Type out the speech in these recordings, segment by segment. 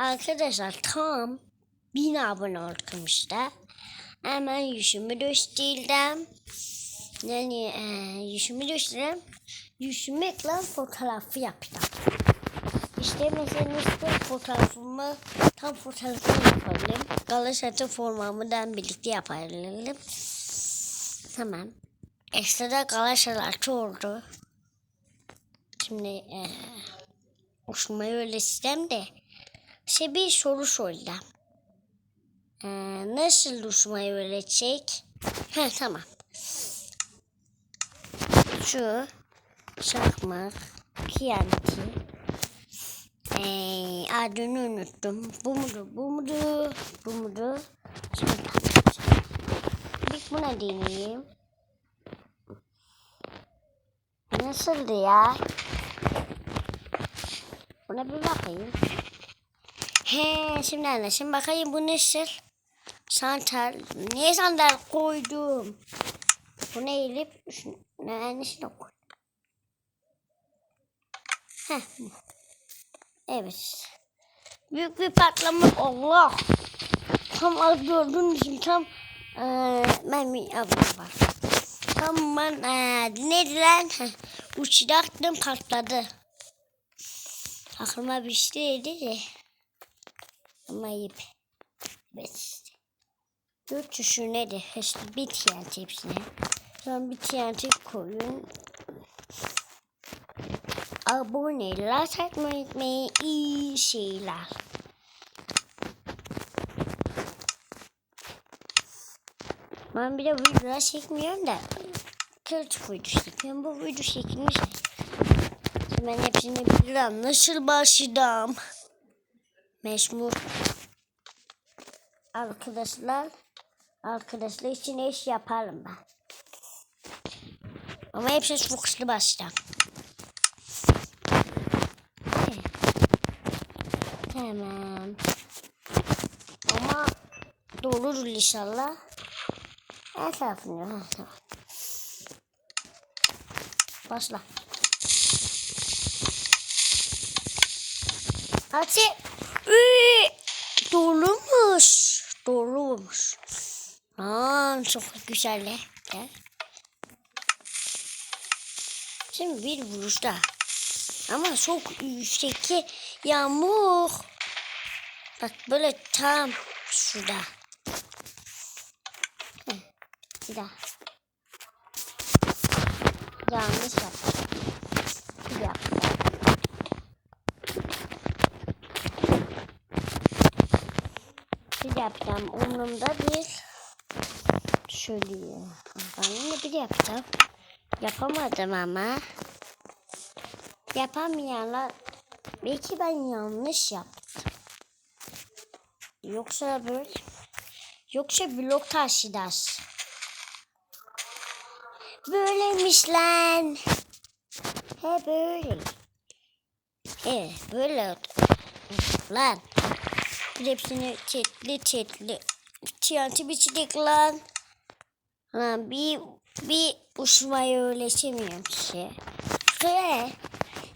Arkadaşlar tam 1000 abone oldum işte. Hemen yüzümü gösterdim. Yani e, yüzümü gösterdim. Yüzümü ekran fotoğrafı yaptım. İşte mesela işte fotoğrafımı tam fotoğrafını yapabilirim. Galatasaray formamı birlikte yapabilirim. Tamam. Ekstra da Galatasaray'cı oldu. Şimdi e, uçmayı öyle istem de size bir soru soracağım. E, nasıl uçmayı öğretecek? Ha tamam. Şu çakmak, kiyanti, ee, adını unuttum. Bu mudur, bu mudur, bu mudur? Şimdi bir buna deneyeyim. Nasıldı ya? Buna bir bakayım. He, şimdi anlaşım. Bakayım bu nasıl? Sandal. Niye sandal koydum? Eğilip ne annesine koy. Heh. bu. Evet. Büyük bir patlama. Allah. Tam az gördüğünüz için tam eee ben bir ablam var. Tam ben eee neydi lan? Heh, Uçacaktım patladı. Aklıma bir şey değildi de. Ama ayıp. Evet. Dört şu nedir? İşte bir TNT hepsine. Sonra bir TNT koyun. Abone, like atmayı unutmayın. İyi şeyler. Ben bir de video çekmiyorum da kırık video çekiyorum. Bu video çekilmiş. Ben hepsini bilirim. Nasıl başlayacağım? Meşmur. Arkadaşlar. Arkadaşlar için iş yaparım ben. Ama çok hızlı başlayacağım. Tamam. Ama doğrudur inşallah. Ha, tamam. Başla. Hadi. Doğrumuş. Doğrumuş. Aa, çok güzel. he. Şimdi bir vuruşta. Ama çok yüksekti yağmur. Bak böyle tam şurada. Bir daha. Yanlış yaptım. Bir yaptım. Bir yapacağım. Onunla bir şöyle. Ben de bir yapacağım. Yapamadım ama. Yapamayanlar belki ben yanlış yaptım. Yoksa böyle yoksa blok taşıdaz. Böyleymiş lan. He böyle. He böyle. Lan. Hepsini çetli çetli. TNT biçecek lan. Lan bir bir uçmayı öğretemiyorum size.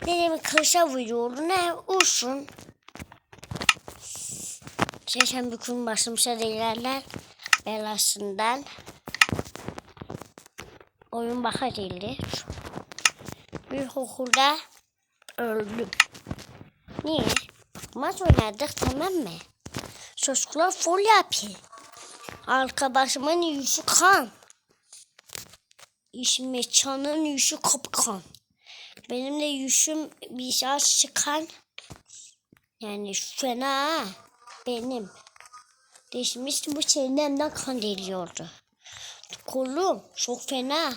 Ne demek kışa vuruyor ne uçun. Geçen bir gün başımıza değerler belasından. Oyun baka değildi. Bir okulda öldüm. Niye? Maç oynadık tamam mı? Çocuklar fol yapıyor. Arkadaşımın yüzü kan. İşmetçanın yüzü kapkan. Benim de yüzüm biraz çıkan. Yani fena. Benim. Değişmişti bu çenemden kan geliyordu. Kolum çok fena.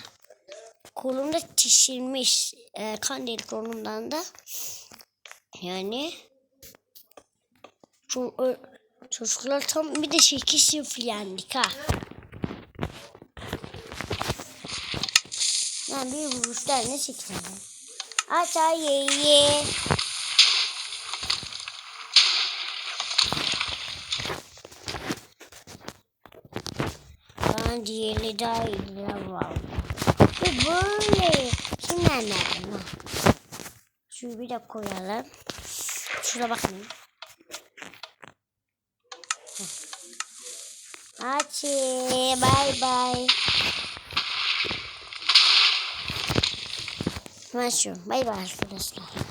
Kolumda çişilmiş. E, kan değil kolumdan da. Yani ö, çocuklar tam bir de şekil sıfırlandık ha. Yani bir vuruşlar ne çekelim? Aşağı ye. Ben diğeri daha iyi var. Ve böyle. Anladım ha. Şunu bir de koyalım. Şuna bakın. Açı bay bay. Şu bay bay arkadaşlar.